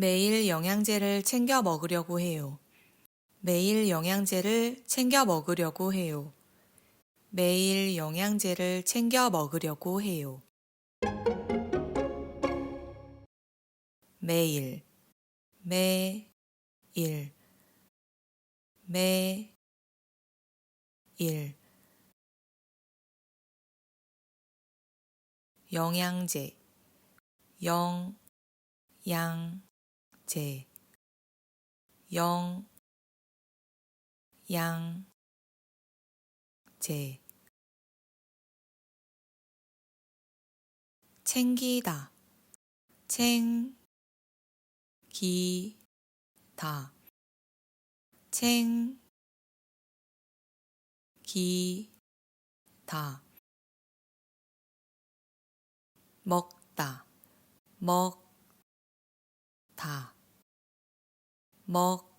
매일 영양제를 챙겨 먹으려고 해요. 매일 영양제를 챙겨 먹으려고 해요. 매일 영양제를 챙겨 먹으려고 해요. 매일, 매일, 매일. 영양제, 영양 제, 영 양 제. 챙기다, 챙 기 다, 챙 기 다. 먹다, 먹 다, 먹다.